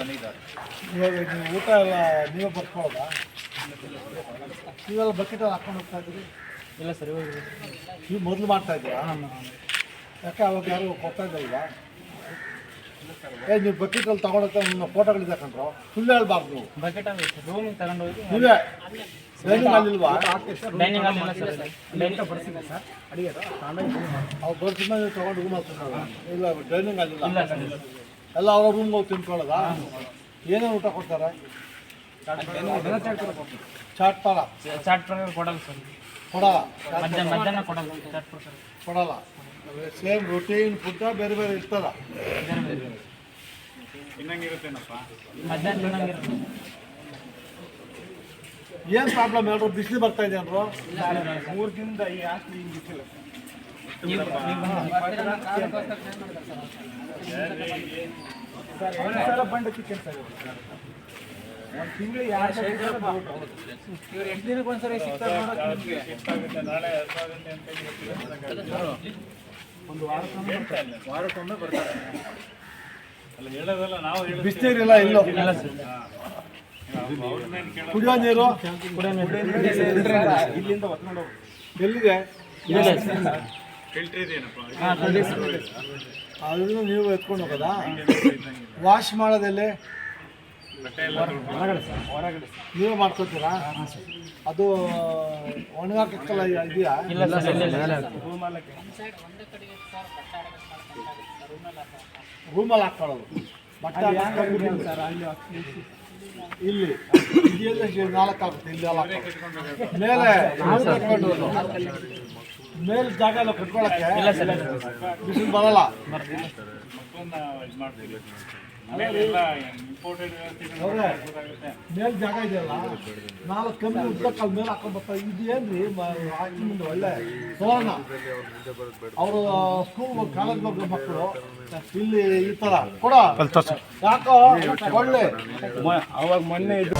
ಬಂದಿದ್ದಾರೆ. ಇವಾಗ ನೀವು ಊಟ ಎಲ್ಲ ನೀವೇ ಬರ್ಕೊಳ್ಳೋದಾ ನೀವೆಲ್ಲ ಬಕೆಟಲ್ಲಿ ಹಾಕೊಂಡು ಹೋಗ್ತಾ ಇದ್ದೀರಿ? ಇಲ್ಲ ಸರಿ ಹೋಗಿ ನೀವು ಮೊದಲು ಮಾಡ್ತಾ ಇದ್ದೀರಾ? ಯಾಕೆ ಅವಾಗ ಯಾರು ಕೊಡ್ತಾ ಇದ್ದಲ್ವಾ ಏ ನೀವು ಬಕೆಟಲ್ಲಿ ತಗೊಂಡೋಗ್ತಾ ನಿಮ್ಮ ಫೋಟೋಗಳಿದೆ ಕಂಡ್ರು ಸುಳ್ಳು ಹೇಳ್ಬಾರ್ದು. ನೀವು ಬಕೆಟ್ ಅಲ್ಲಿ ಸರ್ ರೂಮಿಗೆ ತಗೊಂಡು ಹೋಗಿ ನೀವೇ? ಡೈನಿಂಗ್ ಅಲ್ಲಿಲ್ವಾ ಡೈನಿಂಗ್ ಹಾಲ್ ಇಲ್ಲ ಸರ್ ಡೈನಿಂಗ್ ಅವ್ರು ಬರ್ತಿದ್ದ ನೀವು ತೊಗೊಂಡು ರೂಮ್ ಹಾಕ್ತಾರೆ ಇಲ್ಲ ಡೈನಿಂಗ್ ಅಲ್ಲಿಲ್ಲ ಇಲ್ಲ. ಸರ್. ಎಲ್ಲ ಅವ್ರ ರೂಮ್ಗೆ ಹೋಗಿ ತಿನ್ಕೊಳ್ಳೋದ? ಏನೇನು ಊಟ ಕೊಡ್ತಾರೆ? ಚಾಟ್ ಪಾಲ ಚಾಟ್ ಪ್ರಕಾರ ಕೊಡಲ್ಲ ಸರ್. ಕೊಡಲ್ಲ. ಮಧ್ಯಾಹ್ನ ಮಧ್ಯಾಹ್ನ ಕೊಡಲ್ಲ ಚಾಟ್ ಪ್ರಕಾರ. ಕೊಡಲ್ಲ. ಸೇಮ್ ರೊಟೀನ್ ಫುಡ್ ಬೇರೆ ಬೇರೆ ಇರ್ತದ. ಇನ್ನಂಗಿರುತ್ತೇನಪ್ಪ ಮಧ್ಯಾಹ್ನ ತಿನ್ನಂಗಿರುತ್ತೆ. ಏನು ಪ್ರಾಬ್ಲಮ್ ಹೇಳ್ರು ಬಿಸಿಲು ಬರ್ತಾ ಇದೆ ಅಂದ್ರು ಮೂರು ದಿನದ ಈ ಹಾಸ್ಟೆಲ್ ಹಿಂಗೆ ಬಿಟ್ಟಿಲ್ಲ ನೀವು ಸರ್ ಬಂಡ ಚಿಕನ್ ಸರ್ ಒಂದು ತಿಂಗಳು ಯಾರು ಇವ್ರು ದಿನಕ್ಕೆ ಒಂದ್ಸರಿ ಸಿಗ್ತಾರೆ ಅಂತ ಒಂದು ವಾರಕ್ಕೊಮ್ಮೆ ಬರ್ತಾರೆ ವಾರಕ್ಕೊಮ್ಮೆ ಬರ್ತಾರೆ ಅಲ್ಲ ಹೇಳೋದಲ್ಲ ನಾವು ಇಲ್ಲೋ ಕುಡಿಯೋ ನೀರು. ಇಲ್ಲಿಂದ ಹೊತ್ಕೊಂಡು ಎಲ್ಲಿದೆ? ಫಿಲ್ಟರ್ ಅದನ್ನು ನೀವು ಎತ್ಕೊಂಡು ಹೋಗೋದಾ? ವಾಶ್ ಮಾಡೋದೆಲ್ಲಿ? ನೀವೇ ಮಾಡ್ಕೊತೀರಾ? ಅದು ಒಣಗಾಕಲ್ಲ ಇದೆಯಾ? ರೂಮಲ್ಲಿ ಹಾಕೊಳ್ಳೋದು. ಬಟ್ಟೆ ಇಲ್ಲಿ. ಇದೆಲ್ಲ ನಾಲ್ಕು ಆಗುತ್ತೆ ಇಲ್ಲಿ. ಮೇಲೆ. ಮೇಲೆ ಜಾಗ ಎಲ್ಲ ಕಟ್ಕೊಳಕ್ಕೆ ಇಲ್ಲ ಸರ್. ಬಿಸಿಲು ಬರಲ್ಲ. ಮೇಲ್ ಜಾಗ ಇದೆಯಲ್ಲ ನಾಲ್ಕು ಕಮ್ಮಿ ಉದ್ದಕ್ಕಲ್ಲಿ ಮೇಲೆ ಹಾಕೊಂಡ್ ಇದೇನ್ರಿ ಇದು ಏನ್ರಿ? ಹಾಕಿ ಮುಂದೆ ಒಳ್ಳೆ ತೋರಣ. ಅವರು ಸ್ಕೂಲ್ ಕಾಲೇಜ್ ಹೋಗೋ ಮಕ್ಕಳು ಇಲ್ಲಿ ಈ ತರ. ಕೊಡ. ಯಾಕೋ? ಒಳ್ಳೆ. ಅವಾಗ ಮೊನ್ನೆ ಇದು